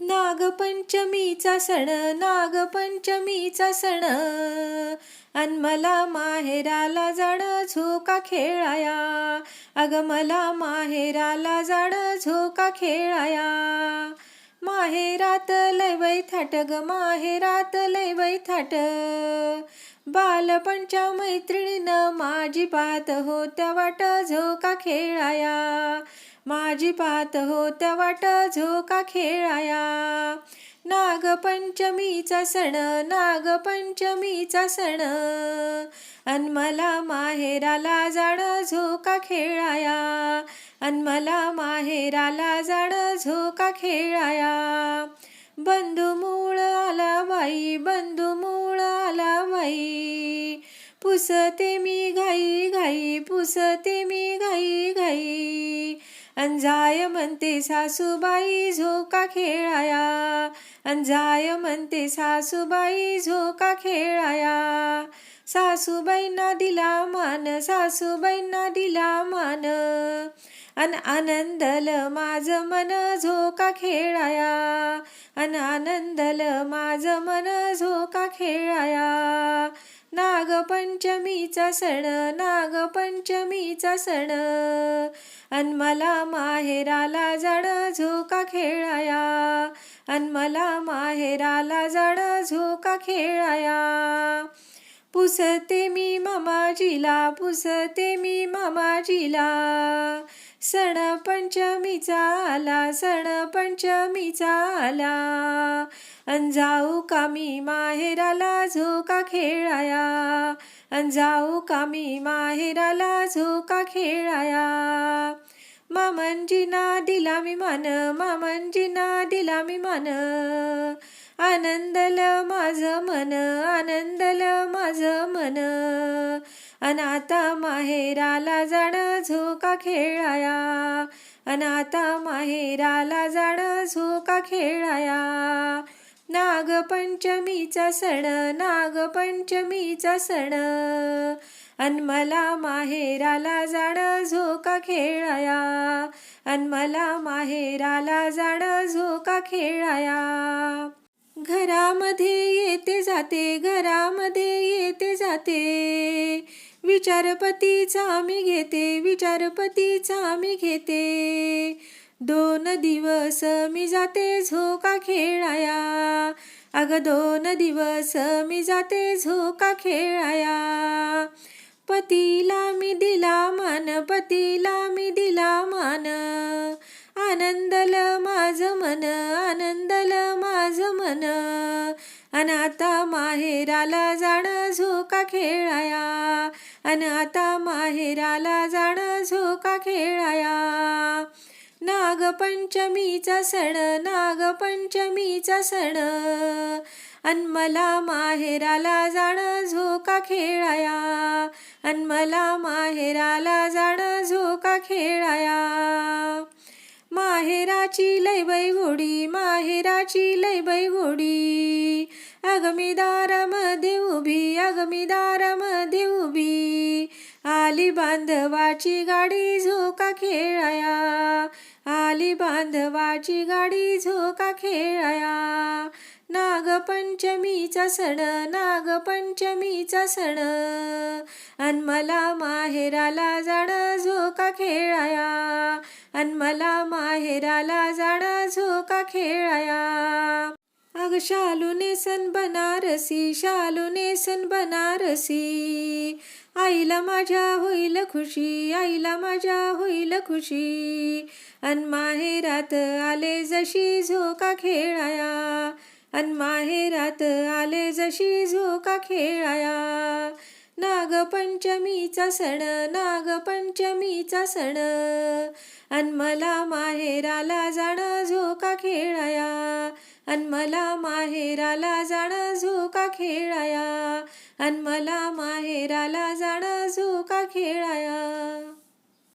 नागपंचमीचा सण नागपंचमीचा सण. अन मला माहेराला जाण झोका खेळाया. अग मला माहेराला जाण झोका खेळाया. माहेरात लय थाट ग माहेरात लय थाट बालपणच्या मैत्रिणीनं माझी पाहत होत्या वाट झोका खेळाया. माझी पाहत होत्या वाट झोका खेळाया. नागपंचमीचा सण नागपंचमीचा सण. अन मला माहेराला जाण झोका खेळाया. अन मला माहेराला जाण झोका खेळाया. बंधू मूळ आला बाई बंधू मूळ आला बाई. पुसते मी घाई घाई पुसते मी घाई घाई. अंजाय म्हणते सासूबाई झोका खेळाया. अंजाय म्हणते सासूबाई झोका खेळाया. सासूबाईंना दिला मान सासूबाईंना दिला मान. अन आनंदल माझ मन झोका खेळाया. अन आनंदल माझ मन झोका खेळाया. नागपंचमीचा सण नागपंचमीचा सण. अन मला माहेराला जड झोका खेळाया. अन मला माहेराला जड झोका खेळाया. पुसते मी मामाजीला पुसते मी मामाजीला. सण पंचमीचा आला सण पंचमीचा आला. अन जाऊ कामी माहेराला झोका खेळाया. अन जाऊ कामी माहेराला झोका खेळाया. मामंजीना दिला मी मान मामंजीना दिला मी मान. आनंदल माझं मन आनंदल माझं मन. अन आता माहेराला जाण झोका खेळाया. अन आता माहेराला जाण झोका खेळाया. नागपंचमीचा सण नागपंचमीचा सण. अन मला माहेराला जाण झोका खेळाया. अन मला माहेराला जाण झोका खेळाया. घरामध्ये येते जाते घरामध्ये येते जाते. विचारपतीचा मी घेते विचारपतीचा मी घेते. दोन दिवस मी जाते झोका खेळाया. अग दोन दिवस मी जाते झोका खेळाया. पतीला मी दिला मान पतीला अन आता माहेराला जाण झोका खेळाया. अन आता माहेराला जाण झोका खेळाया. नागपंचमीचा सण नागपंचमीचा सण. अन मला माहेराला जाण झोका खेळाया. अन मला माहेराला जाण झोका खेळाया. माहेराची लय बैगोडी माहेराची लय बैगोडी अगमी दारामध्ये उभी अगमी दारामध्ये उभी. आली बांधवाची गाडी झोका खेळाया. आली बांधवाची गाडी झोका खेळाया. नागपंचमीचा सण नागपंचमीचा सण. अन मला माहेराला जाण झोका खेळाया. अन मला माहेराला जाण झोका खेळाया. अग शालू सन बनारसी शालू सन बनारसी. आईला माझ्या होईल खुशी आईला माझ्या होईल खुशी. अन माहेरात आले जशी झोका खेळाया. अन माहेरात आले जशी झोका खेळाया. नागपंचमीचा सण नागपंचमीचा सण. अन मला माहेराला जाण झोका खेळाया. अन मला माहेराला जाण झोका खेळाया. अन मला माहेराला जाण झोका खेळाया.